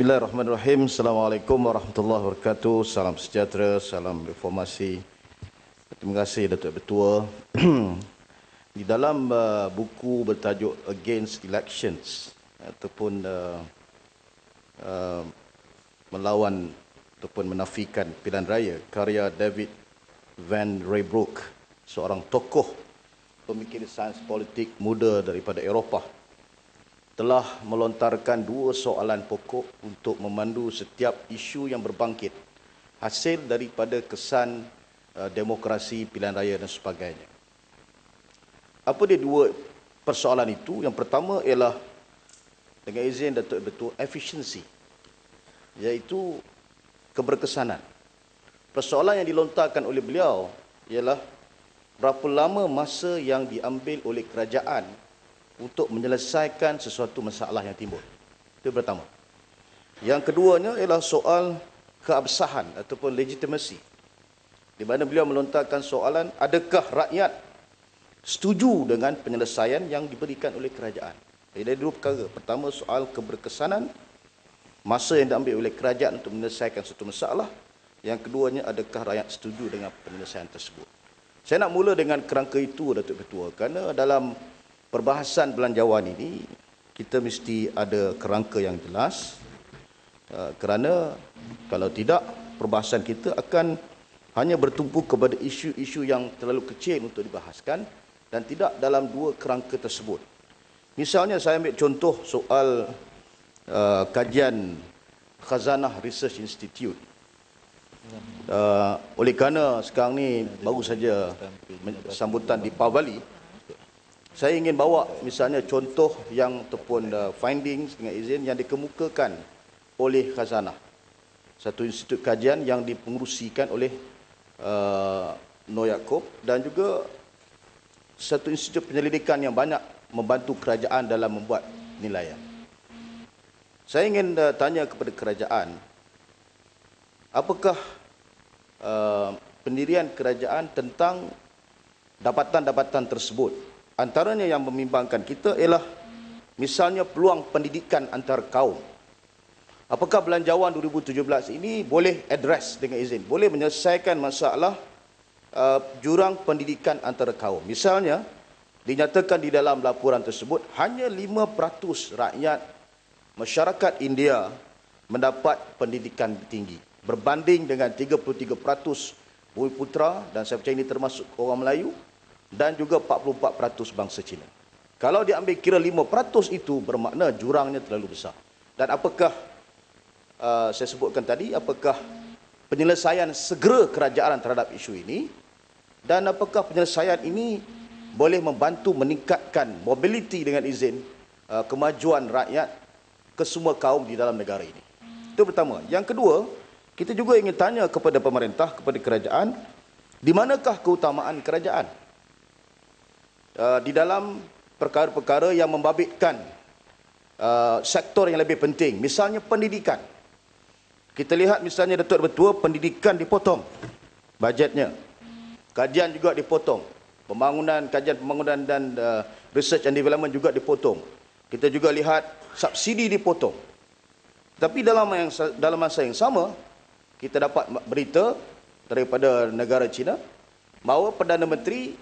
Bismillahirrahmanirrahim. Assalamualaikum warahmatullahi wabarakatuh. Salam sejahtera, salam reformasi. Terima kasih Datuk Ketua. Di dalam uh, buku bertajuk Against Elections ataupun uh, uh, melawan ataupun menafikan pilihan raya karya David Van Raybrook, seorang tokoh pemikir sains politik muda daripada Eropah telah melontarkan dua soalan pokok untuk memandu setiap isu yang berbangkit hasil daripada kesan uh, demokrasi pilihan raya dan sebagainya. Apa dia dua persoalan itu? Yang pertama ialah dengan izin Datuk Betul efisiensi iaitu keberkesanan. Persoalan yang dilontarkan oleh beliau ialah berapa lama masa yang diambil oleh kerajaan untuk menyelesaikan sesuatu masalah yang timbul. Itu pertama. Yang keduanya ialah soal keabsahan ataupun legitimacy. Di mana beliau melontarkan soalan, adakah rakyat setuju dengan penyelesaian yang diberikan oleh kerajaan? Jadi ada dua perkara. Pertama soal keberkesanan, masa yang diambil oleh kerajaan untuk menyelesaikan satu masalah. Yang keduanya, adakah rakyat setuju dengan penyelesaian tersebut? Saya nak mula dengan kerangka itu, Datuk Ketua. Kerana dalam perbahasan belanjawan ini kita mesti ada kerangka yang jelas uh, kerana kalau tidak perbahasan kita akan hanya bertumpu kepada isu-isu yang terlalu kecil untuk dibahaskan dan tidak dalam dua kerangka tersebut. Misalnya saya ambil contoh soal uh, kajian Khazanah Research Institute. Uh, oleh kerana sekarang ni baru saja sambutan di Pavali, saya ingin bawa misalnya contoh yang ataupun uh, findings dengan izin yang dikemukakan oleh Khazanah. Satu institut kajian yang dipengerusikan oleh uh, No Yaakob dan juga satu institut penyelidikan yang banyak membantu kerajaan dalam membuat nilaian. Saya ingin uh, tanya kepada kerajaan, apakah uh, pendirian kerajaan tentang dapatan-dapatan tersebut Antaranya yang membimbangkan kita ialah misalnya peluang pendidikan antar kaum. Apakah belanjawan 2017 ini boleh address dengan izin, boleh menyelesaikan masalah uh, jurang pendidikan antara kaum. Misalnya, dinyatakan di dalam laporan tersebut hanya 5% rakyat masyarakat India mendapat pendidikan tinggi berbanding dengan 33% bumi putra dan saya percaya ini termasuk orang Melayu dan juga 44% bangsa Cina. Kalau diambil kira 5% itu bermakna jurangnya terlalu besar. Dan apakah uh, saya sebutkan tadi, apakah penyelesaian segera kerajaan terhadap isu ini dan apakah penyelesaian ini boleh membantu meningkatkan mobiliti dengan izin uh, kemajuan rakyat ke semua kaum di dalam negara ini. Itu pertama. Yang kedua, kita juga ingin tanya kepada pemerintah, kepada kerajaan, di manakah keutamaan kerajaan? Uh, di dalam perkara-perkara yang membabitkan uh, sektor yang lebih penting. Misalnya pendidikan. Kita lihat misalnya Datuk Betua, pendidikan dipotong bajetnya. Kajian juga dipotong. Pembangunan, kajian pembangunan dan uh, research and development juga dipotong. Kita juga lihat subsidi dipotong. Tapi dalam yang, dalam masa yang sama, kita dapat berita daripada negara China bahawa Perdana Menteri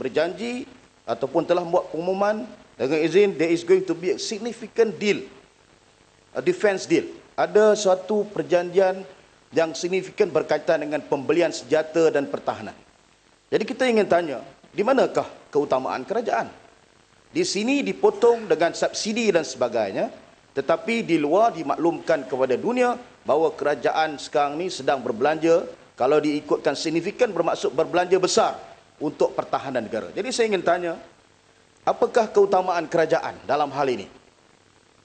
berjanji ataupun telah membuat pengumuman dengan izin there is going to be a significant deal a defense deal. Ada suatu perjanjian yang signifikan berkaitan dengan pembelian senjata dan pertahanan. Jadi kita ingin tanya di manakah keutamaan kerajaan? Di sini dipotong dengan subsidi dan sebagainya tetapi di luar dimaklumkan kepada dunia bahawa kerajaan sekarang ni sedang berbelanja. Kalau diikutkan signifikan bermaksud berbelanja besar untuk pertahanan negara. Jadi saya ingin tanya, apakah keutamaan kerajaan dalam hal ini?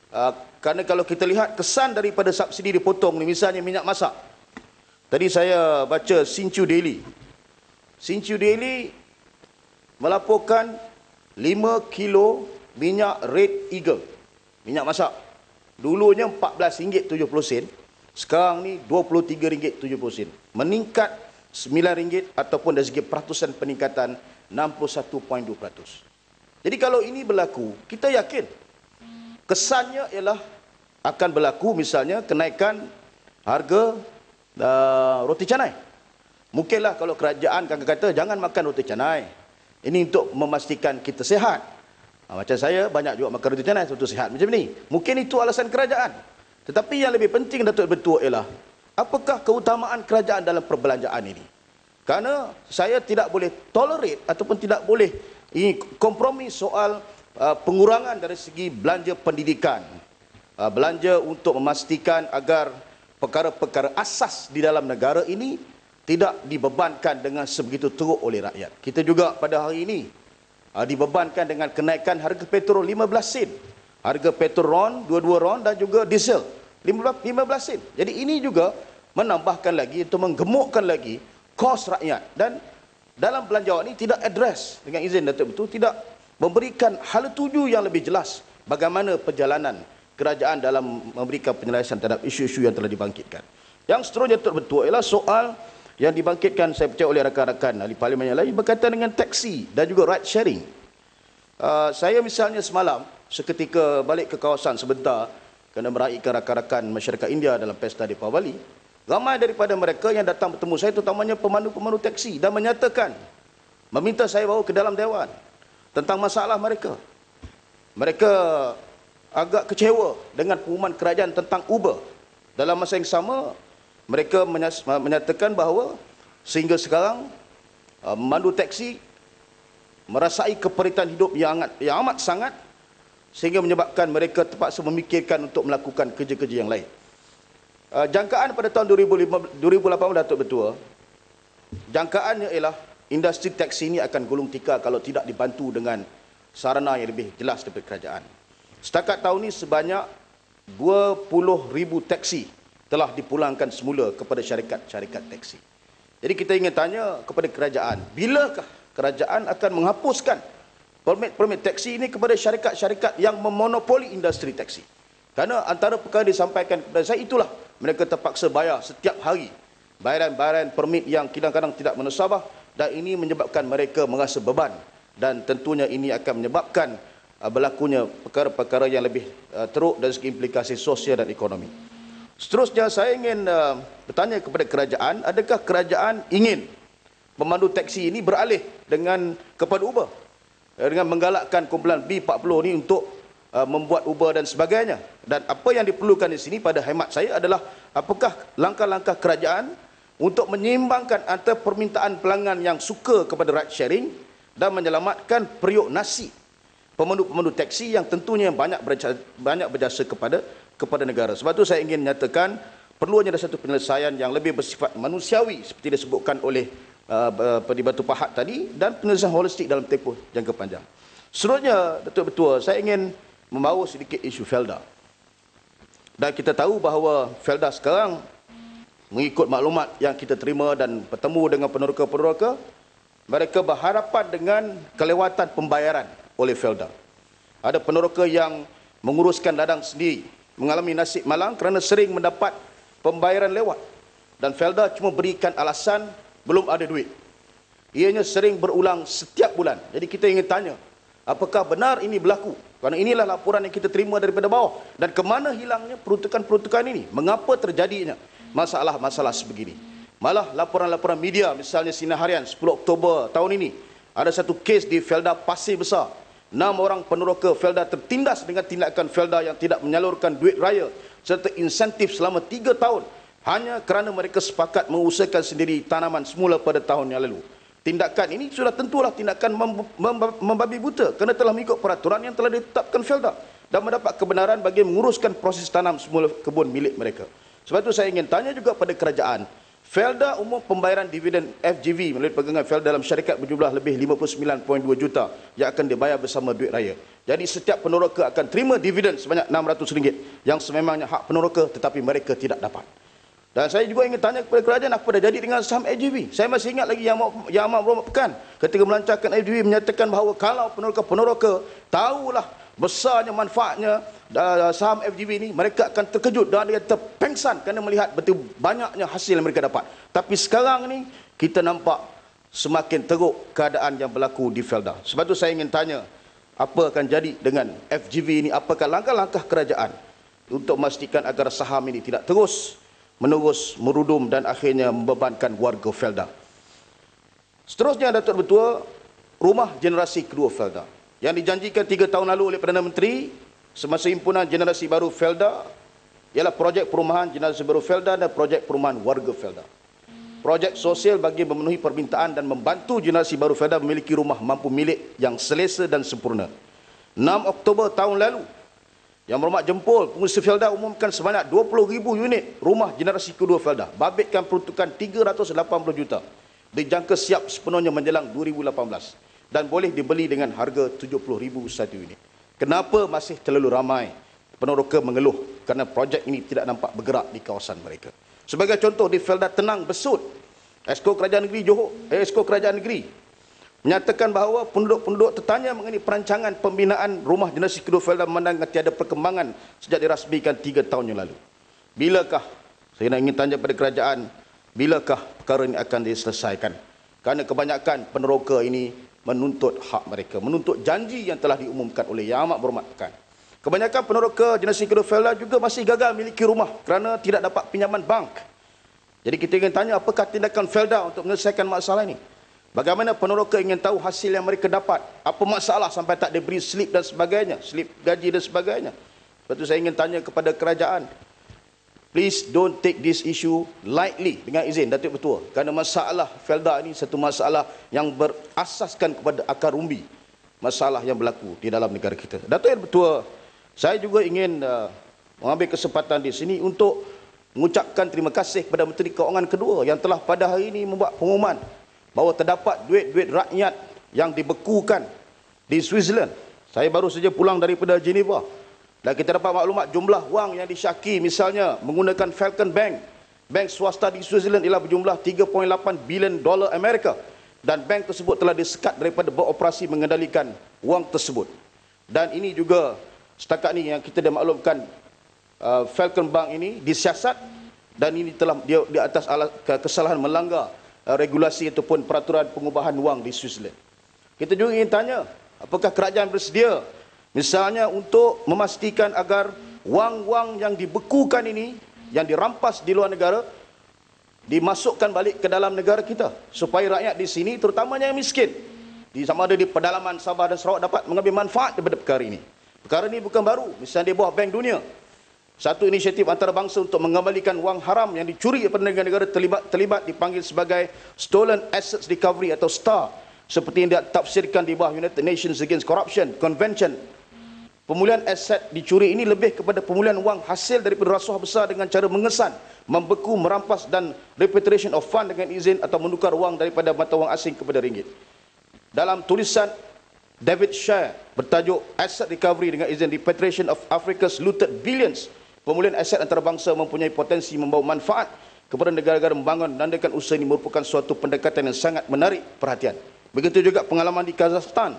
Uh, kerana kalau kita lihat kesan daripada subsidi dipotong ni, misalnya minyak masak. Tadi saya baca Sinchu Daily. Sinchu Daily melaporkan 5 kilo minyak Red Eagle. Minyak masak. Dulunya RM14.70 sekarang ni RM23.70 Meningkat RM9 ataupun dari segi peratusan peningkatan 61.2%. Jadi kalau ini berlaku, kita yakin kesannya ialah akan berlaku misalnya kenaikan harga uh, roti canai. Mungkinlah kalau kerajaan akan kata jangan makan roti canai. Ini untuk memastikan kita sihat. Ha, macam saya banyak juga makan roti canai untuk sihat macam ni. Mungkin itu alasan kerajaan. Tetapi yang lebih penting Datuk Betul ialah apakah keutamaan kerajaan dalam perbelanjaan ini? Kerana saya tidak boleh tolerate ataupun tidak boleh ini kompromi soal uh, pengurangan dari segi belanja pendidikan. Uh, belanja untuk memastikan agar perkara-perkara asas di dalam negara ini tidak dibebankan dengan sebegitu teruk oleh rakyat. Kita juga pada hari ini uh, dibebankan dengan kenaikan harga petrol 15 sen. Harga petrol RON, 22 RON dan juga diesel 15, 15 sen. Jadi ini juga menambahkan lagi untuk menggemukkan lagi kos rakyat. Dan dalam belanjawan ini tidak address dengan izin Datuk Betul, tidak memberikan hal tuju yang lebih jelas bagaimana perjalanan kerajaan dalam memberikan penyelesaian terhadap isu-isu yang telah dibangkitkan. Yang seterusnya Datuk Betul ialah soal yang dibangkitkan saya percaya oleh rakan-rakan ahli parlimen yang lain berkaitan dengan taksi dan juga ride sharing. Uh, saya misalnya semalam seketika balik ke kawasan sebentar kerana meraihkan rakan-rakan masyarakat India dalam pesta di Pawali, ramai daripada mereka yang datang bertemu saya terutamanya pemandu-pemandu taksi dan menyatakan meminta saya bawa ke dalam dewan tentang masalah mereka. Mereka agak kecewa dengan pengumuman kerajaan tentang Uber. Dalam masa yang sama, mereka menyatakan bahawa sehingga sekarang uh, memandu teksi merasai keperitan hidup yang amat, yang amat sangat sehingga menyebabkan mereka terpaksa memikirkan untuk melakukan kerja-kerja yang lain. Uh, jangkaan pada tahun 2018 Datuk Betua, jangkaannya ialah industri teksi ini akan gulung tikar kalau tidak dibantu dengan sarana yang lebih jelas daripada kerajaan. Setakat tahun ini sebanyak 20,000 teksi telah dipulangkan semula kepada syarikat-syarikat teksi. Jadi kita ingin tanya kepada kerajaan, bilakah kerajaan akan menghapuskan permit-permit teksi ini kepada syarikat-syarikat yang memonopoli industri teksi? Karena antara perkara disampaikan kepada saya itulah mereka terpaksa bayar setiap hari bayaran-bayaran permit yang kadang-kadang tidak menusabah dan ini menyebabkan mereka merasa beban dan tentunya ini akan menyebabkan uh, berlakunya perkara-perkara yang lebih uh, teruk dari segi implikasi sosial dan ekonomi. Seterusnya saya ingin uh, bertanya kepada kerajaan, adakah kerajaan ingin pemandu teksi ini beralih dengan kepada Uber dengan menggalakkan kumpulan B40 ini untuk membuat Uber dan sebagainya. Dan apa yang diperlukan di sini pada hemat saya adalah apakah langkah-langkah kerajaan untuk menyeimbangkan antara permintaan pelanggan yang suka kepada ride sharing dan menyelamatkan periuk nasi pemandu-pemandu teksi yang tentunya banyak berjasa, banyak berjasa kepada kepada negara. Sebab itu saya ingin menyatakan perlunya ada satu penyelesaian yang lebih bersifat manusiawi seperti disebutkan oleh uh, uh Batu Pahat tadi dan penyelesaian holistik dalam tempoh jangka panjang. Seterusnya, Datuk Betua, saya ingin membawa sedikit isu Felda. Dan kita tahu bahawa Felda sekarang mengikut maklumat yang kita terima dan bertemu dengan peneroka-peneroka, mereka berhadapan dengan kelewatan pembayaran oleh Felda. Ada peneroka yang menguruskan ladang sendiri mengalami nasib malang kerana sering mendapat pembayaran lewat dan Felda cuma berikan alasan belum ada duit. Ianya sering berulang setiap bulan. Jadi kita ingin tanya, apakah benar ini berlaku? Kerana inilah laporan yang kita terima daripada bawah. Dan ke mana hilangnya peruntukan-peruntukan ini? Mengapa terjadinya masalah-masalah sebegini? Malah laporan-laporan media, misalnya Sinar Harian 10 Oktober tahun ini, ada satu kes di Felda Pasir Besar Enam orang peneroka Felda tertindas dengan tindakan Felda yang tidak menyalurkan duit raya serta insentif selama tiga tahun hanya kerana mereka sepakat mengusahakan sendiri tanaman semula pada tahun yang lalu. Tindakan ini sudah tentulah tindakan membabi buta kerana telah mengikut peraturan yang telah ditetapkan Felda dan mendapat kebenaran bagi menguruskan proses tanam semula kebun milik mereka. Sebab itu saya ingin tanya juga pada kerajaan, Felda umum pembayaran dividen FGV melalui pegangan Felda dalam syarikat berjumlah lebih 59.2 juta yang akan dibayar bersama duit raya. Jadi setiap peneroka akan terima dividen sebanyak RM600 yang sememangnya hak peneroka tetapi mereka tidak dapat. Dan saya juga ingin tanya kepada kerajaan apa dah jadi dengan saham FGV. Saya masih ingat lagi yang yang amat berhormat pekan ketika melancarkan FGV menyatakan bahawa kalau peneroka-peneroka tahulah besarnya manfaatnya saham FGV ini mereka akan terkejut dan dia terpengsan kerana melihat betul banyaknya hasil yang mereka dapat. Tapi sekarang ini kita nampak semakin teruk keadaan yang berlaku di Felda. Sebab itu saya ingin tanya apa akan jadi dengan FGV ini? Apakah langkah-langkah kerajaan untuk memastikan agar saham ini tidak terus menerus merudum dan akhirnya membebankan warga Felda. Seterusnya Datuk Betua, rumah generasi kedua Felda. Yang dijanjikan tiga tahun lalu oleh Perdana Menteri semasa himpunan generasi baru Felda ialah projek perumahan generasi baru Felda dan projek perumahan warga Felda. Projek sosial bagi memenuhi permintaan dan membantu generasi baru Felda memiliki rumah mampu milik yang selesa dan sempurna. 6 Oktober tahun lalu, yang berhormat jempol, pengurusi Felda umumkan sebanyak 20,000 unit rumah generasi kedua Felda. Babitkan peruntukan 380 juta. Dijangka siap sepenuhnya menjelang 2018. Dan boleh dibeli dengan harga 70,000 satu unit. Kenapa masih terlalu ramai peneroka mengeluh kerana projek ini tidak nampak bergerak di kawasan mereka. Sebagai contoh, di Felda Tenang Besut, Esko Kerajaan Negeri Johor, eh, Esko Kerajaan Negeri menyatakan bahawa penduduk-penduduk tertanya mengenai perancangan pembinaan rumah generasi kedua Felda memandang tiada perkembangan sejak dirasmikan tiga tahun yang lalu. Bilakah, saya nak ingin tanya pada kerajaan, bilakah perkara ini akan diselesaikan? Kerana kebanyakan peneroka ini menuntut hak mereka, menuntut janji yang telah diumumkan oleh Yang Amat Berhormatkan. Kebanyakan peneroka generasi kedua Felda juga masih gagal memiliki rumah kerana tidak dapat pinjaman bank. Jadi kita ingin tanya apakah tindakan Felda untuk menyelesaikan masalah ini? Bagaimana peneroka ingin tahu hasil yang mereka dapat? Apa masalah sampai tak diberi slip dan sebagainya? Slip gaji dan sebagainya. Sebab itu saya ingin tanya kepada kerajaan. Please don't take this issue lightly dengan izin Datuk Betua. Kerana masalah Felda ini satu masalah yang berasaskan kepada akar umbi. Masalah yang berlaku di dalam negara kita. Datuk Betua, saya juga ingin uh, mengambil kesempatan di sini untuk mengucapkan terima kasih kepada Menteri Keuangan kedua yang telah pada hari ini membuat pengumuman bahawa terdapat duit-duit rakyat yang dibekukan di Switzerland. Saya baru saja pulang daripada Geneva. Dan kita dapat maklumat jumlah wang yang disyaki misalnya menggunakan Falcon Bank. Bank swasta di Switzerland ialah berjumlah 3.8 bilion dolar Amerika. Dan bank tersebut telah disekat daripada beroperasi mengendalikan wang tersebut. Dan ini juga setakat ini yang kita dah maklumkan uh, Falcon Bank ini disiasat dan ini telah dia di atas alat kesalahan melanggar regulasi ataupun peraturan pengubahan wang di Switzerland. Kita juga ingin tanya, apakah kerajaan bersedia misalnya untuk memastikan agar wang-wang yang dibekukan ini, yang dirampas di luar negara, dimasukkan balik ke dalam negara kita supaya rakyat di sini terutamanya yang miskin di sama ada di pedalaman Sabah dan Sarawak dapat mengambil manfaat daripada perkara ini. Perkara ini bukan baru, misalnya di bawah Bank Dunia satu inisiatif antarabangsa untuk mengembalikan wang haram yang dicuri daripada negara-negara terlibat, terlibat dipanggil sebagai Stolen Assets Recovery atau STAR seperti yang ditafsirkan di bawah United Nations Against Corruption Convention. Pemulihan aset dicuri ini lebih kepada pemulihan wang hasil daripada rasuah besar dengan cara mengesan, membeku, merampas dan repatriation of fund dengan izin atau menukar wang daripada mata wang asing kepada ringgit. Dalam tulisan David Shire bertajuk Asset Recovery dengan izin repatriation of Africa's looted billions Pemulihan aset antarabangsa mempunyai potensi membawa manfaat kepada negara-negara membangun nandakan usaha ini merupakan suatu pendekatan yang sangat menarik perhatian. Begitu juga pengalaman di Kazakhstan.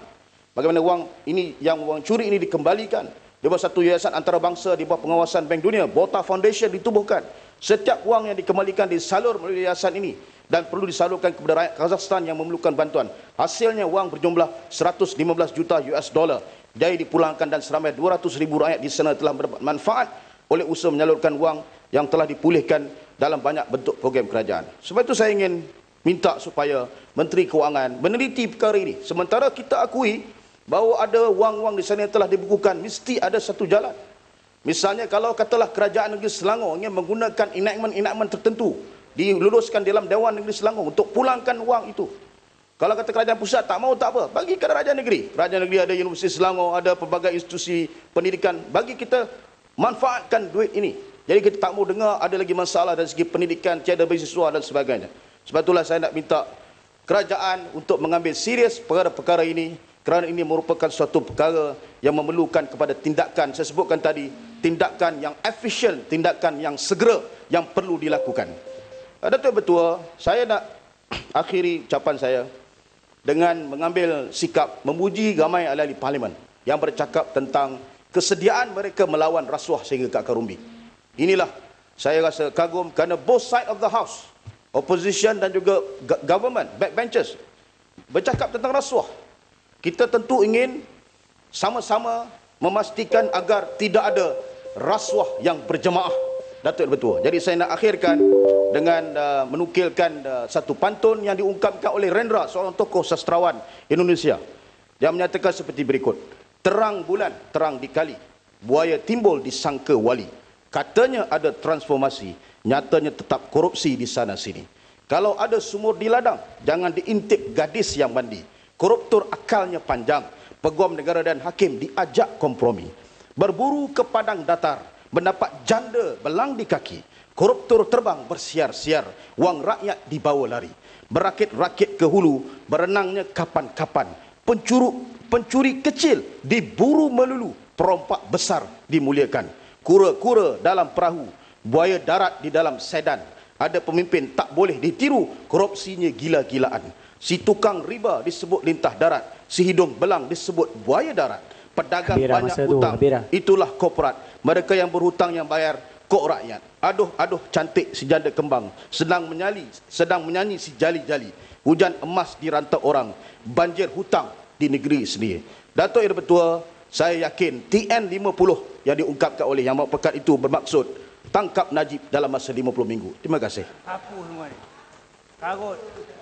Bagaimana wang ini yang wang curi ini dikembalikan di bawah satu yayasan antarabangsa di bawah pengawasan Bank Dunia, Bota Foundation ditubuhkan. Setiap wang yang dikembalikan disalur melalui yayasan ini dan perlu disalurkan kepada rakyat Kazakhstan yang memerlukan bantuan. Hasilnya wang berjumlah 115 juta US dollar. Jadi dipulangkan dan seramai 200 ribu rakyat di sana telah mendapat manfaat oleh usaha menyalurkan wang yang telah dipulihkan dalam banyak bentuk program kerajaan. Sebab itu saya ingin minta supaya Menteri Keuangan meneliti perkara ini. Sementara kita akui bahawa ada wang-wang di sana yang telah dibekukan, mesti ada satu jalan. Misalnya kalau katalah kerajaan negeri Selangor ingin menggunakan enactment-enactment tertentu diluluskan dalam Dewan Negeri Selangor untuk pulangkan wang itu. Kalau kata kerajaan pusat tak mau tak apa, bagi kerajaan negeri. Kerajaan negeri ada Universiti Selangor, ada pelbagai institusi pendidikan, bagi kita manfaatkan duit ini. Jadi kita tak mau dengar ada lagi masalah dari segi pendidikan, tiada beasiswa dan sebagainya. Sebab itulah saya nak minta kerajaan untuk mengambil serius perkara-perkara ini kerana ini merupakan suatu perkara yang memerlukan kepada tindakan saya sebutkan tadi tindakan yang efisien, tindakan yang segera yang perlu dilakukan. Datuk Betua, saya nak akhiri ucapan saya dengan mengambil sikap memuji ramai ahli parlimen yang bercakap tentang kesediaan mereka melawan rasuah sehingga ke akar umbi. Inilah saya rasa kagum kerana both side of the house, opposition dan juga government, backbenchers, bercakap tentang rasuah. Kita tentu ingin sama-sama memastikan agar tidak ada rasuah yang berjemaah. Datuk Betul. Jadi saya nak akhirkan dengan uh, menukilkan uh, satu pantun yang diungkapkan oleh Rendra, seorang tokoh sastrawan Indonesia. Dia menyatakan seperti berikut. Terang bulan, terang dikali. Buaya timbul di sangka wali. Katanya ada transformasi, nyatanya tetap korupsi di sana sini. Kalau ada sumur di ladang, jangan diintip gadis yang mandi. Koruptor akalnya panjang. Peguam negara dan hakim diajak kompromi. Berburu ke padang datar, mendapat janda belang di kaki. Koruptor terbang bersiar-siar, wang rakyat dibawa lari. Berakit-rakit ke hulu, berenangnya kapan-kapan. Pencuru, pencuri kecil diburu melulu, perompak besar dimuliakan. Kura-kura dalam perahu, buaya darat di dalam sedan. Ada pemimpin tak boleh ditiru, korupsinya gila-gilaan. Si tukang riba disebut lintah darat, si hidung belang disebut buaya darat. Pedagang Habira banyak tu, hutang, habira. itulah korporat. Mereka yang berhutang yang bayar kok rakyat. Aduh aduh cantik si janda kembang, sedang menyali, sedang menyanyi si jali-jali. Hujan emas di rantau orang, banjir hutang di negeri sendiri. Datuk Yang Bertua, saya yakin TN50 yang diungkapkan oleh Yang Amat Pekat itu bermaksud tangkap Najib dalam masa 50 minggu. Terima kasih. Apa semua ni? Karut.